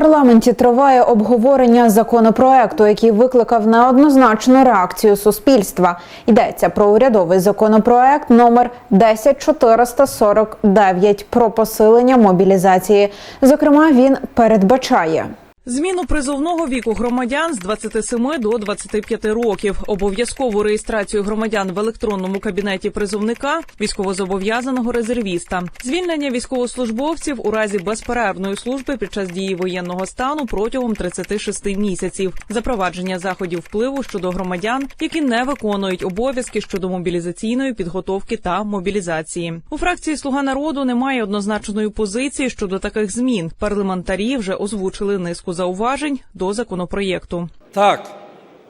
парламенті триває обговорення законопроекту, який викликав неоднозначну реакцію суспільства. Йдеться про урядовий законопроект номер 10449 про посилення мобілізації. Зокрема, він передбачає. Зміну призовного віку громадян з 27 до 25 років, обов'язкову реєстрацію громадян в електронному кабінеті призовника, військовозобов'язаного резервіста, звільнення військовослужбовців у разі безперервної служби під час дії воєнного стану протягом 36 місяців, запровадження заходів впливу щодо громадян, які не виконують обов'язки щодо мобілізаційної підготовки та мобілізації. У фракції Слуга народу немає однозначної позиції щодо таких змін. Парламентарі вже озвучили низку зауважень до законопроєкту. Так,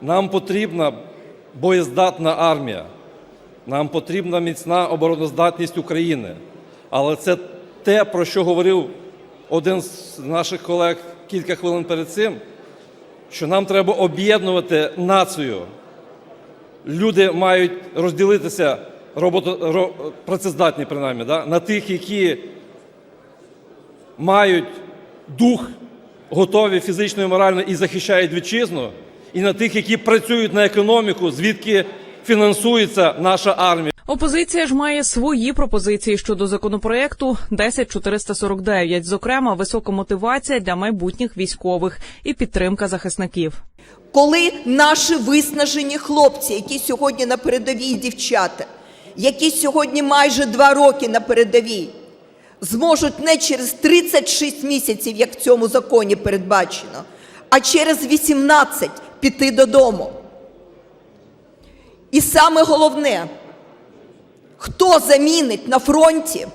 нам потрібна боєздатна армія, нам потрібна міцна обороноздатність України. Але це те, про що говорив один з наших колег кілька хвилин перед цим, що нам треба об'єднувати націю. Люди мають розділитися робото, ро- працездатні, принаймні, да, на тих, які мають дух, готові фізично і морально і захищають вітчизну, і на тих, які працюють на економіку, звідки фінансується наша армія. Опозиція ж має свої пропозиції щодо законопроекту 10449, зокрема висока мотивація для майбутніх військових і підтримка захисників. коли наші виснажені хлопці, які сьогодні на передовій дівчата, які сьогодні майже два роки на передовій, зможуть не через 36 місяців, як в цьому законі передбачено, а через 18 піти додому. І саме головне, хто замінить на фронті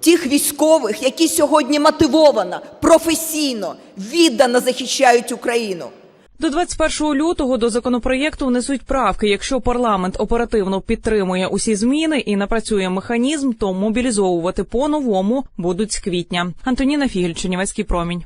тих військових, які сьогодні мотивовано, професійно, віддано захищають Україну. До 21 лютого до законопроєкту внесуть правки. Якщо парламент оперативно підтримує усі зміни і напрацює механізм, то мобілізовувати по новому будуть з квітня. Антоніна Фігель, Чернівецький промінь.